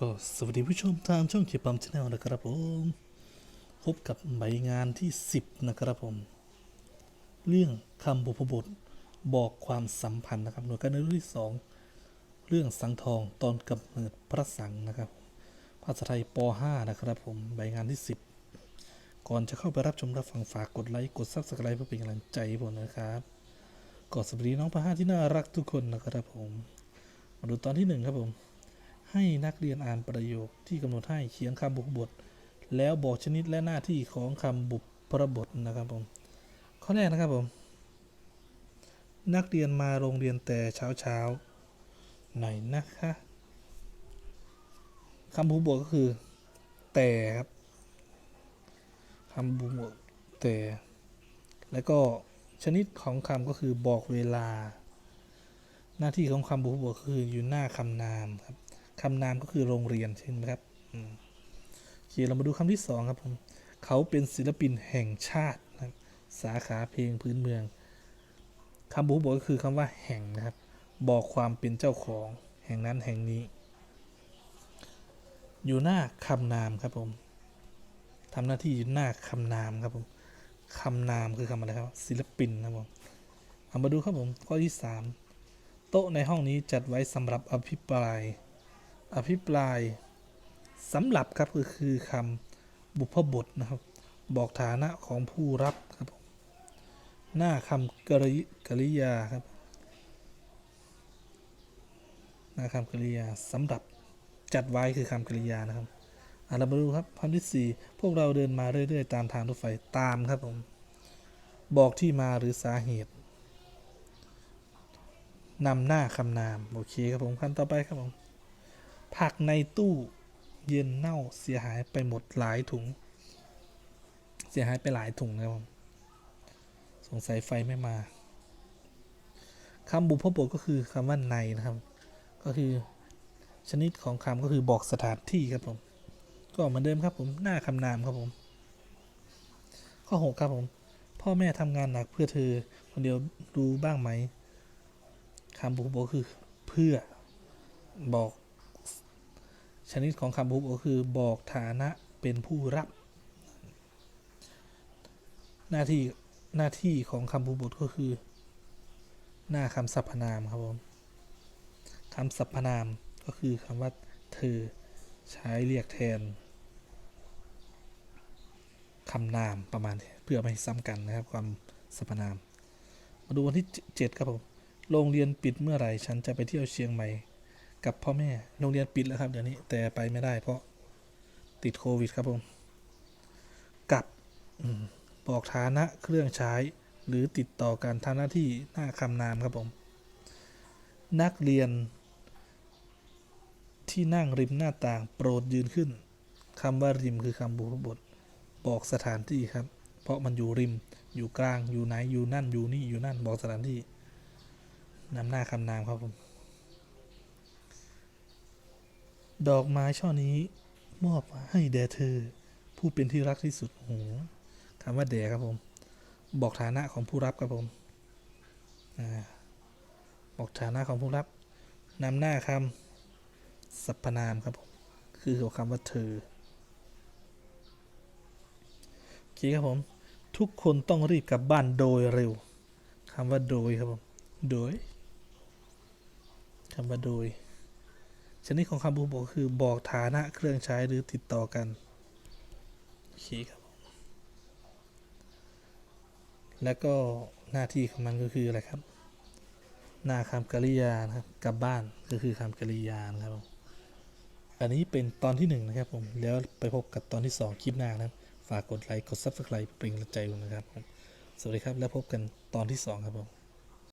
ก็สวัสดีผู้ชมทางช่องเขียปั๊มชาแนลนะครับผมพบกับใบงานที่ 10 นะครับผม เรื่องคำบุพบทบอกความสัมพันธ์นะครับ หน่วยการเรียนรู้ที่ 2 เรื่องสังทองตอนกำเนิดพระสังนะครับ ภาษาไทยป .5 นะครับผมใบงานที่ 10 ก่อนจะเข้าไปรับชมรับฟังฝากกดไลค์กดซับสไครป์เพื่อเป็นกำลังใจผมนะครับก็สวัสดีน้องป .5 ที่น่ารักทุกคนนะครับผม มาดูตอนที่หนึ่งครับผม ให้นักเรียนอ่านประโยคที่กำหนดให้เขียนคำบุพบท แล้วบอกชนิดและหน้าที่ของคำบุพบทนะครับผมข้อแรกนะครับผม นักเรียนมาโรงเรียนแต่เช้าเช้าหน่อยนะคะคำบุพบทก็คือ แต่ครับคำบุพบทแต่ แล้วก็ชนิดของคำก็คือบอกเวลา หน้าที่ของคำบุพบทคืออยู่หน้าคำนามครับ คำนามก็คือโรงเรียนใช่ไหมครับโอเคเรามาดูคำที่สองครับผมเขาเป็นศิลปินแห่งชาตินะครับสาขาเพลงพื้นเมืองคำบุบทก็คือคำว่าแห่งนะครับ บอกความเป็นเจ้าของแห่งนั้นแห่งนี้ อยู่หน้าคำนามครับผมทำหน้าที่อยู่หน้าคำนามครับผมคำนามคือคำอะไรครับ ศิลปินนะครับผมเอามาดูครับผมข้อที่สามโต๊ะในห้องนี้จัดไว้สำหรับอภิปราย อภิปรายสำหรับครับก็คือคำบุพบทนะครับ บอกฐานะของผู้รับครับผมหน้าคำกริกริยาครับหน้าคำกริยาสำหรับจัดไว้คือคำกริยานะครับอะเรามาดูครับคำที่สี่พวกเราเดินมาเรื่อยๆ ตามทางรถไฟตามครับผมบอกที่มาหรือสาเหตุนำหน้าคำนาม โอเคครับผมขั้นต่อไปครับผม ผักในตู้เย็นเน่าเสียหายไปหมดหลายถุง เสียหายไปหลายถุงนะครับผมสงสัยไฟไม่มาคำบุพบทก็คือคำว่าในนะครับ ก็คือชนิดของคำก็คือบอกสถานที่ครับผม ก็เหมือนเดิมครับผมหน้าคำนามครับผม ข้อหกครับผม พ่อแม่ทำงานหนักเพื่อเธอคนเดียวรู้บ้างไหมคำบุพบทคือเพื่อบอก ชนิดของคำบุพบทก็คือบอกฐานะเป็นผู้รับ หน้าที่หน้าที่ของคำบุพบทก็คือ หน้าคำสรรพนามครับผมคำสรรพนามก็คือคำว่าเธอใช้เรียกแทนคำนามประมาณเพื่อไม่ซ้ำกันนะครับความสรรพนาม มาดูวันที่เจ็ดครับผมโรงเรียนปิดเมื่อไหร่ฉันจะไปเที่ยวเชียงใหม่ กับพ่อแม่โรงเรียนปิดแล้วครับเดี๋ยวนี้แต่ไปไม่ได้เพราะติดโควิดครับผมกับอบอกฐานะเครื่องใช้ หรือติดต่อการทำหน้าที่หน้าคำนามครับผม นักเรียน ที่นั่งริมหน้าต่างโปรดยืนขึ้นคำว่าริมคือคำบุพบท บอกสถานที่ครับ เพราะมันอยู่ริมอยู่กลางอยู่ไหนอยู่นั่นอยู่นี่อยู่นั่นบอกสถานที่นำหน้าคำนามครับผม ดอกไม้ช่อนี้มอบให้แด่เธอ ผู้เป็นที่รักที่สุดโอ้โหคำว่าแด่ครับผม บอกฐานะของผู้รับครับผมอบอกฐานะของผู้รับนำหน้าคำสรรพนามครับผม คือคำว่าเธอโอเคครับผม ทุกคนต้องรีบกลับบ้านโดยเร็วคำว่าโดยครับผม โดยคำว่าโดย ชนิดของคำบุพบทก็คือบอกฐานะเครื่องใช้หรือติดต่อกันโอเคครับ แล้วก็หน้าที่ของมันก็คืออะไรครับ หน้าคำกริยานะครับกลับบ้านก็คือคำกริยานะครับผมอันนี้เป็นตอนที่หนึ่งนะครับผมแล้วไปพบกับตอนที่สองคลิปหน้านะครับ ฝากกดไลค์กด subscribe เป็นกำลังใจด้วยนะครับผมสวัสดีครับแล้วพบกันตอนที่สองครับผม